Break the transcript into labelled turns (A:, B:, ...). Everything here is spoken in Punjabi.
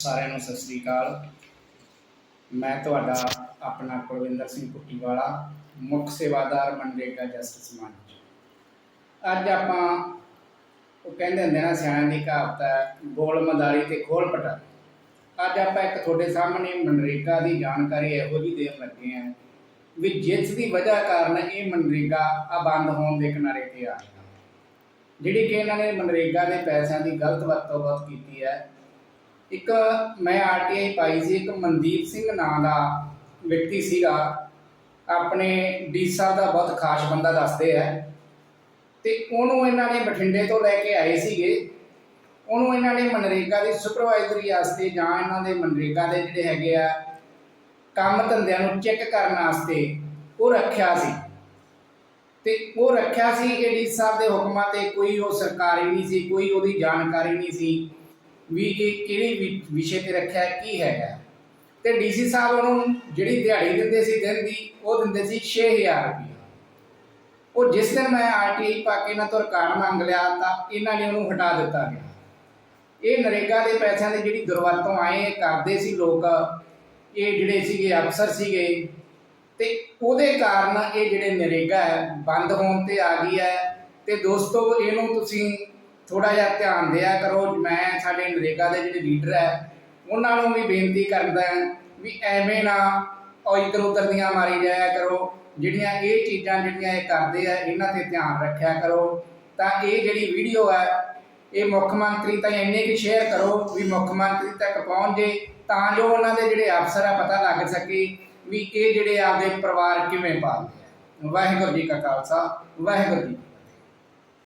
A: ਸਾਰਿਆਂ ਨੂੰ ਸਤਿ ਸ੍ਰੀ ਅਕਾਲ। ਮੈਂ ਤੁਹਾਡਾ ਆਪਣਾ ਕੁਲਵਿੰਦਰ ਸਿੰਘ ਪੁੱਟੀਵਾਲਾ, ਮੁੱਖ ਸੇਵਾਦਾਰ ਮਨਰੇਗਾ ਜਸਟਿਸ ਮੰਚ ਅੱਜ ਆਪਾਂ ਉਹ ਕਹਿੰਦੇ ਹੁੰਦੇ ਨਾ, ਸਿਆਣਿਆਂ ਦੀ ਕਹਾਵਤ ਹੈ, ਗੋਲ ਮਦਾਰੀ ਤੇ ਖੋਲ ਪਟਾ ਅੱਜ ਆਪਾਂ ਇੱਕ ਤੁਹਾਡੇ ਸਾਹਮਣੇ ਮਨਰੇਗਾ ਦੀ ਜਾਣਕਾਰੀ ਇਹੋ ਜਿਹੀ ਦੇਣ ਲੱਗੇ ਆਂ ਵੀ ਜਿਸ ਦੀ ਵਜ੍ਹਾ ਕਾਰਨ ਇਹ ਮਨਰੇਗਾ ਆ ਬੰਦ ਹੋਣ ਦੇ ਕਿਨਾਰੇ ਤੇ ਆ ਗਿਆ। ਜਿਹੜੀ ਕਿ ਇਹਨਾਂ ਨੇ ਮਨਰੇਗਾ ਦੇ ਪੈਸਿਆਂ ਦੀ ਗਲਤ ਵਰਤੋਂ ਬਹੁਤ ਕੀਤੀ ਹੈ ਇੱਕ ਮੈਂ ਆਰਟੀਆਈ ਪਾਈ ਸੀ, ਇੱਕ ਮਨਦੀਪ ਸਿੰਘ ਨਾਂ ਦਾ ਵਿਅਕਤੀ ਸੀਗਾ। ਆਪਣੇ ਡੀਸਾ ਦਾ ਬਹੁਤ ਖਾਸ ਬੰਦਾ ਦੱਸਦੇ ਆ। ਤੇ ਉਹਨੂੰ ਇਹਨਾਂ ਨੇ ਬਠਿੰਡੇ ਤੋਂ ਲੈ ਕੇ ਆਏ ਸੀਗੇ। ਉਹਨੂੰ ਇਹਨਾਂ ਨੇ ਮਨਰੇਗਾ ਦੀ ਸੁਪਰਵਾਈਜ਼ਰੀ ਵਾਸਤੇ ਜਾਂ ਇਹਨਾਂ ਦੇ ਮਨਰੇਗਾ ਦੇ ਜਿਹੜੇ ਹੈਗੇ ਆ, ਕੰਮ ਧੰਦਿਆਂ ਨੂੰ ਚੈੱਕ ਕਰਨ ਵਾਸਤੇ ਉਹ ਰੱਖਿਆ ਸੀ। ਤੇ ਉਹ ਰੱਖਿਆ ਸੀ ਕਿ ਡੀ ਸਾਹਿਬ ਦੇ ਹੁਕਮਾਂ ਤੇ ਕੋਈ ਉਹ ਸਰਕਾਰੀ ਨਹੀਂ ਸੀ, ਕੋਈ ਉਹਦੀ ਜਾਣਕਾਰੀ ਨਹੀਂ ਸੀ। ਵੀ ਇਹ ਕਿਹੜੇ ਵਿ- ਵਿਸ਼ੇ ਤੇ ਰੱਖਿਆ ਕੀ ਹੈਗਾ ਤੇ ਡੀਸੀ ਸਾਹਿਬ ਉਹਨੂੰ ਜਿਹੜੀ ਦਿਹਾੜੀ ਦਿੰਦੇ ਸੀ ਦਿਨ ਦੀ, ਉਹ ਦਿੰਦੇ ਸੀ 6000 ਰੁਪਏ ਉਹ ਜਿਸ ਦਿਨ ਮੈਂ ਆਰਟੀਆਈ ਪਾ ਕੇ ਇਹਨਾਂ ਤੋਂ ਰਿਕਾਰਡ ਮੰਗ ਲਿਆ, ਤਾਂ ਇਹਨਾਂ ਨੇ ਉਹਨੂੰ ਹਟਾ ਦਿੱਤਾ ਗਿਆ। ਇਹ ਨਰੇਗਾ ਦੇ ਪੈਸਿਆਂ ਦੀ ਜਿਹੜੀ ਦੁਰਵਰਤੋਂ ਆਏ ਕਰਦੇ ਸੀ ਲੋਕ। ਇਹ ਜਿਹੜੇ ਸੀਗੇ ਅਫਸਰ ਸੀਗੇ। ਤੇ ਉਹਦੇ ਕਾਰਨ ਇਹ ਜਿਹੜੇ ਨਰੇਗਾ ਹੈ, ਬੰਦ ਹੋਣ ਤੇ ਆ ਗਈ ਹੈ। ਤੇ ਦੋਸਤੋ, ਇਹਨੂੰ ਤੁਸੀਂ ਥੋੜਾ ਜਿਹਾ ਧਿਆਨ ਦਿਆ ਕਰੋ ਮੈਂ ਸਾਡੇ ਨਰੇਗਾ ਦੇ ਜਿਹੜੇ ਲੀਡਰ ਹੈ, ਉਹਨਾਂ ਨੂੰ ਵੀ ਬੇਨਤੀ ਕਰਦਾ ਵੀ ਐਵੇਂ ਨਾ ਉਹ ਇੱਧਰ ਉੱਧਰ ਦੀਆਂ ਮਾਰੀ ਜਾਇਆ ਕਰੋ, ਜਿਹੜੀਆਂ ਇਹ ਚੀਜ਼ਾਂ ਜਿਹੜੀਆਂ ਇਹ ਕਰਦੇ ਆ, ਇਹਨਾਂ ਤੇ ਧਿਆਨ ਰੱਖਿਆ ਕਰੋ। ਤਾਂ ਇਹ ਜਿਹੜੀ ਵੀਡੀਓ ਹੈ, ਇਹ ਮੁੱਖ ਮੰਤਰੀ ਤਾਂ ਇੰਨੇ ਕਿ ਸ਼ੇਅਰ ਕਰੋ ਵੀ ਮੁੱਖ ਮੰਤਰੀ ਤੱਕ ਪਹੁੰਚ ਜੇ, ਤਾਂ ਜੋ ਉਹਨਾਂ ਦੇ ਜਿਹੜੇ ਅਫਸਰ ਆ ਪਤਾ ਲੱਗ ਸਕੇ ਵੀ ਇਹ ਜਿਹੜੇ ਆਪਦੇ ਪਰਿਵਾਰ ਕਿਵੇਂ ਪਾਲਦੇ ਆ। ਵਾਹਿਗੁਰੂ ਜੀ ਕਾ ਖਾਲਸਾ, ਵਾਹਿਗੁਰੂ ਜੀ